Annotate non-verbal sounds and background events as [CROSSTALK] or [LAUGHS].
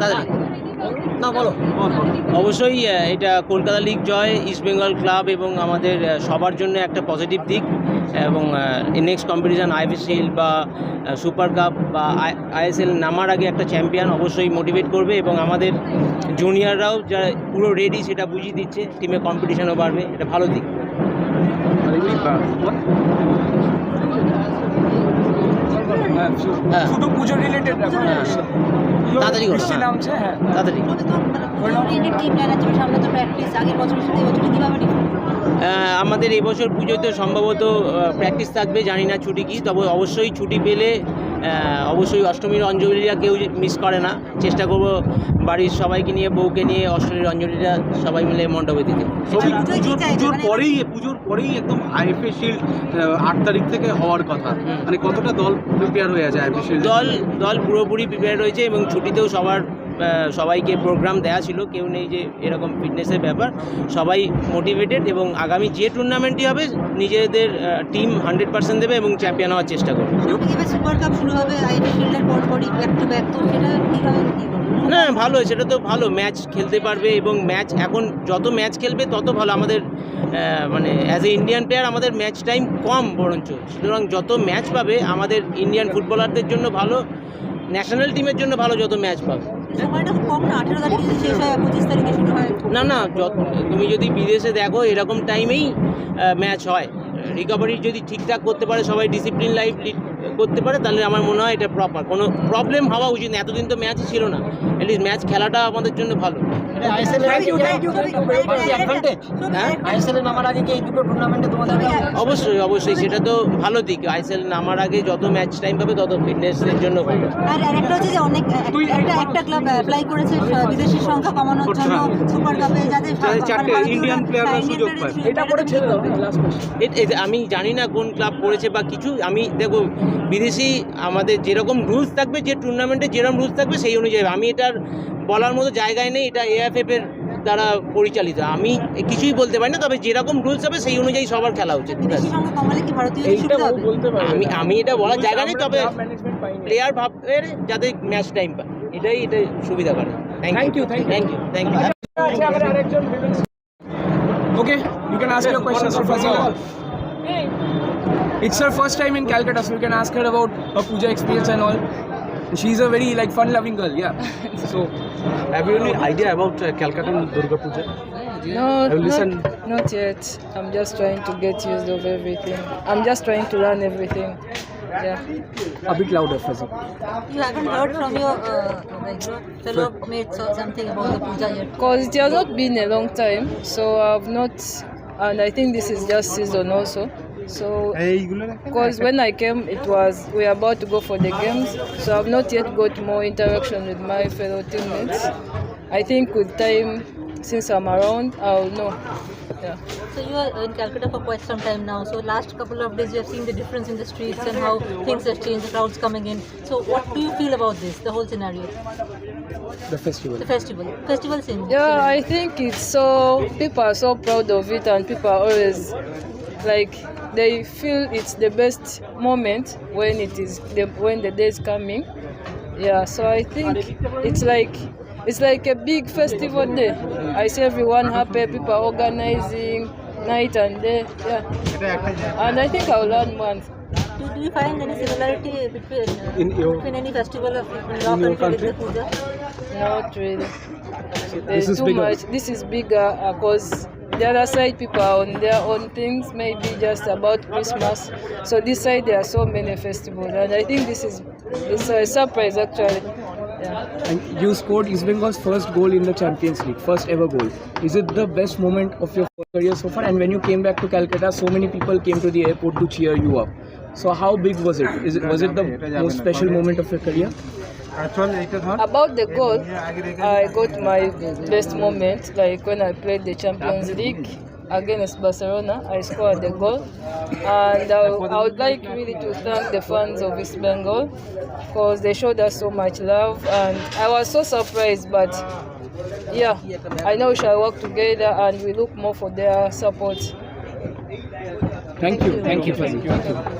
তাড়াতাড়ি। না বলো। অবশ্যই এটা কলকাতা লিগ জয় ইস্ট বেঙ্গল ক্লাব এবং আমাদের সবার জন্য একটা পজিটিভ দিক এবং নেক্সট কম্পিটিশান আইপিসিএল বা সুপার কাপ বা আইএসএল নামার আগে একটা চ্যাম্পিয়ন অবশ্যই মোটিভেট করবে এবং আমাদের জুনিয়ররাও যা পুরো রেডি সেটা বুঝিয়ে দিচ্ছে টিমে কম্পিটিশানও বাড়বে এটা ভালো দিক। হ্যাঁ শুধু পুজো রিলেটেড তাড়াতাড়ি করো, হ্যাঁ। নামছে হ্যাঁ। তাড়াতাড়ি টিম আছে সামনে তো প্র্যাকটিস আগের বছরের সাথে বছরে কীভাবে আমাদের এবছর পুজোতে সম্ভবত প্র্যাকটিস থাকবে জানি না ছুটি কি তবে অবশ্যই ছুটি পেলে অবশ্যই অষ্টমীর অঞ্জলিরা কেউ মিস করে না। চেষ্টা করব বাড়ির সবাইকে নিয়ে বউকে নিয়ে অষ্টমীর অঞ্জলিটা সবাই মিলে মণ্ডপে দিতে। সবই পুজোর? পুজোর মানে- পরেই পুজোর পরেই একদম আইএফএ শিল্ড আট তারিখ থেকে হওয়ার কথা। মানে কতটা দল প্রিপেয়ার হয়ে আছে আইএফএ শিল্ড দল দল পুরোপুরি প্রিপেয়ার রয়েছে এবং ছুটিতেও সবার সবাইকে প্রোগ্রাম দেওয়া ছিল কেউ নেই যে এরকম ফিটনেসের ব্যাপার। সবাই মোটিভেটেড এবং আগামী যে টুর্নামেন্টই হবে নিজেদের টিম হান্ড্রেড পার্সেন্ট দেবে এবং চ্যাম্পিয়ন হওয়ার চেষ্টা করবে। সুপার কাপ শুরু হবে ব্যাক টু ব্যাক তো সেটা? না ভালো সেটা তো ভালো। ম্যাচ খেলতে পারবে এবং ম্যাচ এখন যত ম্যাচ খেলবে তত ভালো। আমাদের মানে অ্যাজ এ ইন্ডিয়ান প্লেয়ার আমাদের ম্যাচ টাইম কম বরঞ্চ। সুতরাং যত ম্যাচ পাবে আমাদের ইন্ডিয়ান ফুটবলারদের জন্য ভালো ন্যাশনাল টিমের জন্য ভালো যত ম্যাচ পাবে। না না তুমি যদি বিদেশে দেখো, এরকম টাইমেই ম্যাচ হয়। রিকভারি যদি ঠিকঠাক করতে পারে, সবাই ডিসিপ্লিন লাইফ করতে পারে, তাহলে আমার মনে হয় এটা প্রপার কোনো প্রবলেম হওয়া উচিত না। এতদিন তো ম্যাচই ছিল না। অ্যাটলিস্ট ম্যাচ খেলাটা আমাদের জন্য ভালো। অ্যাডভান্টেজ নামার আগে কি এই দুটো টুর্নামেন্টে তোমাদের অবশ্যই অবশ্যই সেটা তো ভালো দিক। আইএসএল নামার আগে যত ম্যাচ টাইম পাবে তত ফিটনেসের জন্য ভালো। আর আরেকটা হচ্ছে যে অনেক একটা একটা ক্লাব অ্যাপ্লাই করেছে বিদেশি সংখ্যা কমানোর জন্য সুপার কাপে যাতে যাতে চারটে ভারতীয়রা- Indian player রা হ্যাঁ, সুযোগ পায়। এটা করে ছেড়ে দাও লাস্ট কোয়েশ্চেন এ- এ- আমি জানি না কোন ক্লাব করেছে বা কিছু। আমি দেখো বিদেশি আমাদের যেরকম রুলস থাকবে যে টুর্নামেন্টে যেরকম রুলস থাকবে সেই অনুযায়ী। আমি এটার বলার মতো জায়গায় নেই। এটা এএফএফ এর দ্বারা পরিচালিত। আমি কিছুই বলতে পারি না তবে যেরকম রুলস হবে সেই অনুযায়ী সবার খেলা উচিত আমি আমি এটা বলার জায়গা নেই তবে প্লেয়ার ভাববে যাতে ম্যাচ টাইম পায়। এটাই এটা সুবিধা করে। Thank you thank you. Thank you thank you Okay, you can ask your questions for Fazila. It's her first time in Calcutta, so you can ask her about her puja experience and all. she's a very like fun-loving girl. Yeah. [LAUGHS] so, have you any idea about uh, Calcutta Durga Puja? No, not, not, yet. I'm just trying to get used of everything. I'm just trying to learn everything. Yeah. A bit louder, Fazi. You haven't heard from your uh, fellow mates or something about the puja yet? Because it has not been a long time, so I've not. And I think this is just season also. So, because when I came, it was we were about to go for the games, so I've not yet got more interaction with my fellow teammates. I think with time, since I'm around, I'll know. Yeah. So you are in Calcutta for quite some time now. So last couple of days you have seen the difference in the streets and how things have changed, the crowds coming in. So what do you feel about this, the whole scenario, The festival. the festival, festival scene? Yeah, I think it's so people are so proud of it, and people are always like they feel it's the best moment when it is the, when the day is coming. Yeah, so I think it's like it's like a big festival day. I see everyone happy, people organizing night and day. Yeah, and I think I'll learn one. Do, do you find any similarity between uh, In your- between any festival of in your In your country with the puja? Not really. There's is too bigger. much. This is bigger because the other side people are on their own things, maybe just about Christmas. So this side there are so many festivals, and I think this is it's a surprise actually. Yeah. And you scored East Bengal's first goal in the Champions League, first ever goal. Is it the best moment of your career so far? And when you came back to Calcutta, so many people came to the airport to cheer you up. So how big was it? Is it was it the most special moment of your career? About the goal, I got my best moment like when I played the Champions League against Barcelona. I scored the goal, and I, I would like really to thank the fans of East Bengal because they showed us so much love, and I was so surprised. But yeah, I know we shall work together, and we look more for their support. Thank you, thank you, Fazil. Thank you.